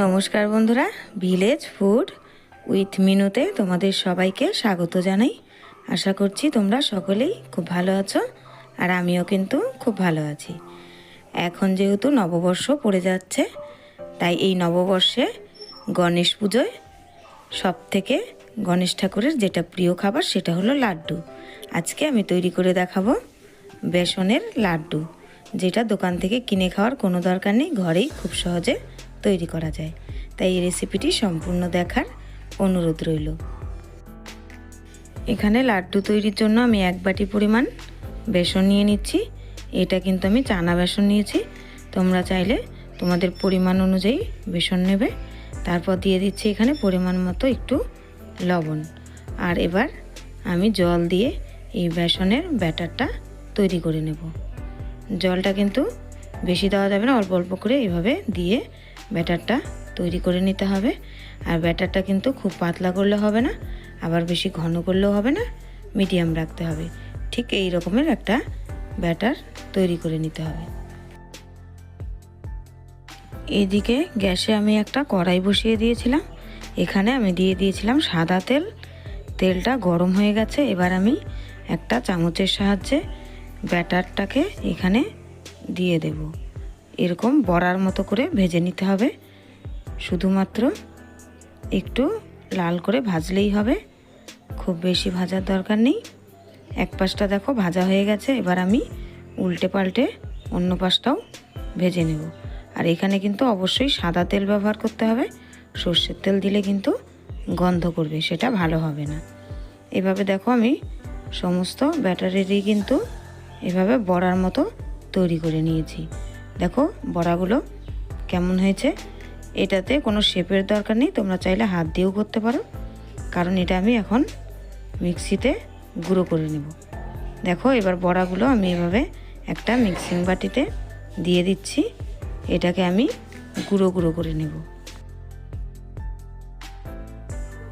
নমস্কার বন্ধুরা village food with মিনুতে তোমাদের সবাইকে স্বাগত জানাই। আশা করছি তোমরা সকলেই খুব ভালো আছো আর আমিও কিন্তু খুব ভালো আছি। এখন যেহেতু নববর্ষ পড়ে যাচ্ছে, তাই এই নববর্ষে গণেশ পুজোয় সব থেকে গণেশ ঠাকুরের যেটা প্রিয় খাবার সেটা হলো লাড্ডু। আজকে আমি তৈরি করে দেখাবো বেসনের লাড্ডু, যেটা দোকান থেকে কিনে খাওয়ার কোনো দরকার নেই, ঘরেই খুব সহজে তৈরি করা যায়। তাই এই রেসিপিটি সম্পূর্ণ দেখার অনুরোধ রইল। এখানে লাড্ডু তৈরির জন্য আমি এক বাটি পরিমাণ বেসন নিয়ে নিচ্ছি। এটা কিন্তু আমি চানা বেসন নিয়েছি। তোমরা চাইলে তোমাদের পরিমাণ অনুযায়ী বেসন নেবে। তারপর দিয়ে দিচ্ছি এখানে পরিমাণ মতো একটু লবণ। আর এবার আমি জল দিয়ে এই বেসনের ব্যাটারটা তৈরি করে নেব। জলটা কিন্তু বেশি দেওয়া যাবে না, অল্প অল্প করে এভাবে দিয়ে ব্যাটারটা তৈরি করে নিতে হবে। আর ব্যাটারটা কিন্তু খুব পাতলা করলে হবে না, আবার বেশি ঘন করলেও হবে না, মিডিয়াম রাখতে হবে। ঠিক এই রকমের একটা ব্যাটার তৈরি করে নিতে হবে। এদিকে গ্যাসে আমি একটা কড়াই বসিয়ে দিয়েছিলাম। এখানে আমি দিয়ে দিয়েছিলাম সাদা তেল। তেলটা গরম হয়ে গেছে, এবার আমি একটা চামচের সাহায্যে ব্যাটারটাকে এখানে দিয়ে দেব। এরকম বড়ার মতো করে ভেজে নিতে হবে। শুধুমাত্র একটু লাল করে ভাজলেই হবে। খুব বেশি ভাজার দরকার নেই। এক পাশটা দেখো ভাজা হয়ে গেছে, এবার আমি উল্টে পাল্টে অন্য পাশটাও ভেজে নেব। আর এখানে কিন্তু অবশ্যই সাদা তেল ব্যবহার করতে হবে। সর্ষের তেল দিলে কিন্তু গন্ধ করবে, সেটা ভালো হবে না। এভাবে দেখো আমি সমস্ত ব্যাটারেরই কিন্তু এভাবে বড়ার মতো তৈরি করে নিয়েছি। দেখো, বড়াগুলো কেমন হয়েছে। এটাতে কোনো শেপের দরকার নেই, তোমরা চাইলে হাত দিয়েও করতে পারো। কারণ এটা আমি এখন মিক্সিতে গুঁড়ো করে নেব। দেখো, এবার বড়াগুলো আমি এভাবে একটা মিক্সিং বাটিতে দিয়ে দিচ্ছি। এটাকে আমি গুঁড়ো গুঁড়ো করে নেব।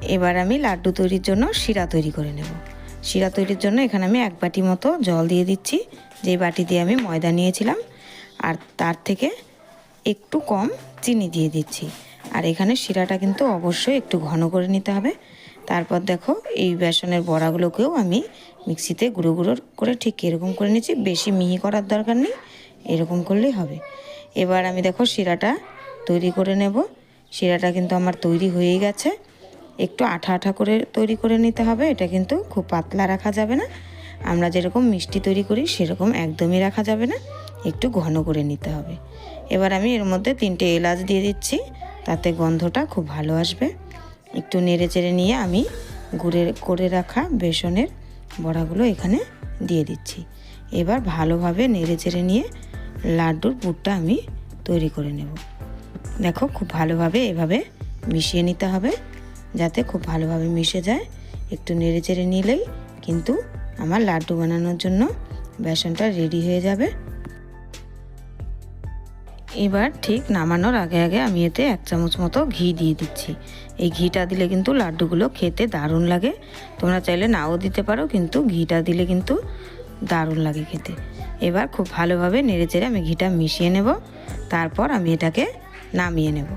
এবার আমি লাড্ডু তৈরির জন্য শিরা তৈরি করে নেব। শিরা তৈরির জন্য এখানে আমি এক বাটি মতো জল দিয়ে দিচ্ছি। যেই বাটি দিয়ে আমি ময়দা নিয়েছিলাম আর তার থেকে একটু কম চিনি দিয়ে দিচ্ছি। আর এখানে শিরাটা কিন্তু অবশ্যই একটু ঘন করে নিতে হবে। তারপর দেখো, এই বেসনের বড়াগুলোকেও আমি মিক্সিতে গুঁড়ো গুঁড়ো করে ঠিক এরকম করে নিচ্ছি। বেশি মিহি করার দরকার নেই, এরকম করলেই হবে। এবার আমি দেখো শিরাটা তৈরি করে নেব। শিরাটা কিন্তু আমার তৈরি হয়েই গেছে। একটু আঠা আঠা করে তৈরি করে নিতে হবে। এটা কিন্তু খুব পাতলা রাখা যাবে না। আমরা যেরকম মিষ্টি তৈরি করি, সেরকম একদমই রাখা যাবে না। একটু ঘন করে নিতে হবে। এবার আমি এর মধ্যে তিনটে এলাচ দিয়ে দিচ্ছি। তাতে গন্ধটা খুব ভালো আসবে। একটু নেড়ে চেড়ে নিয়ে আমি গুড়ে করে রাখা বেসনের বড়াগুলো এখানে দিয়ে দিচ্ছি। এবার ভালোভাবে নেড়ে চেড়ে নিয়ে লাড্ডুর পুরটা আমি তৈরি করে নেব। দেখো, খুব ভালোভাবে এভাবে মিশিয়ে নিতে হবে। যাতে খুব ভালোভাবে মিশে যায়। একটু নেড়ে চেড়ে নিলেই কিন্তু আমার লাড্ডু বানানোর জন্য বেসনটা রেডি হয়ে যাবে। এবার ঠিক নামানোর আগে আগে আমি এতে এক চামচ মতো ঘি দিয়ে দিচ্ছি। এই ঘিটা দিলে কিন্তু লাড্ডুগুলো খেতে দারুণ লাগে। তোমরা চাইলে নাও দিতে পারো, কিন্তু ঘিটা দিলে কিন্তু দারুণ লাগে খেতে। এবার খুব ভালোভাবে নেড়ে চেড়ে আমি ঘিটা মিশিয়ে নেব। তারপর আমি এটাকে নামিয়ে নেব।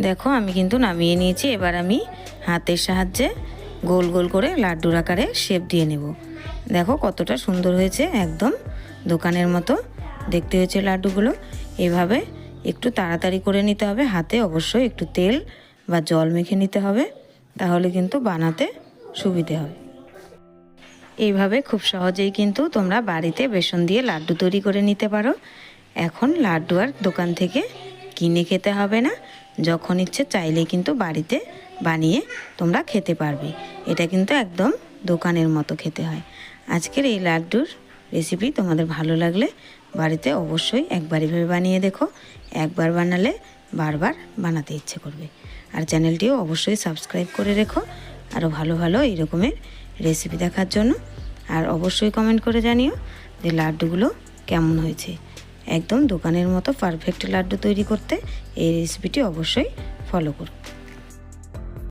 দেখো আমি কিন্তু নামিয়ে নিয়েছি। এবার আমি হাতের সাহায্যে গোল গোল করে লাড্ডুর আকারে শেপ দিয়ে নেব। দেখো কতটা সুন্দর হয়েছে একদম দোকানের মতো। দেখতে হয়েছে লাড্ডুগুলো। এভাবে একটু তাড়াতাড়ি করে নিতে হবে। হাতে অবশ্যই একটু তেল বা জল মেখে নিতে হবে। তাহলে কিন্তু বানাতে সুবিধে হবে। এইভাবে খুব সহজেই কিন্তু তোমরা বাড়িতে বেসন দিয়ে লাড্ডু তৈরি করে নিতে পারো। এখন লাড্ডু আর দোকান থেকে কিনে খেতে হবে না। যখন ইচ্ছে চাইলে কিন্তু বাড়িতে বানিয়ে তোমরা খেতে পারবে। এটা কিন্তু একদম দোকানের মতো খেতে হয়। আজকের এই লাড্ডুর রেসিপি তোমাদের ভালো লাগলে বাড়িতে অবশ্যই একবার এভাবে বানিয়ে দেখো। একবার বানালে বারবার বানাতে ইচ্ছে করবে। আর চ্যানেলটিও অবশ্যই সাবস্ক্রাইব করে রেখো। আরও ভালো ভালো এই রকমের রেসিপি দেখার জন্য। আর অবশ্যই কমেন্ট করে জানিও যে লাড্ডুগুলো কেমন হয়েছে। একদম দোকানের মতো পারফেক্ট লাড্ডু তৈরি করতে এই রেসিপিটি অবশ্যই ফলো করো।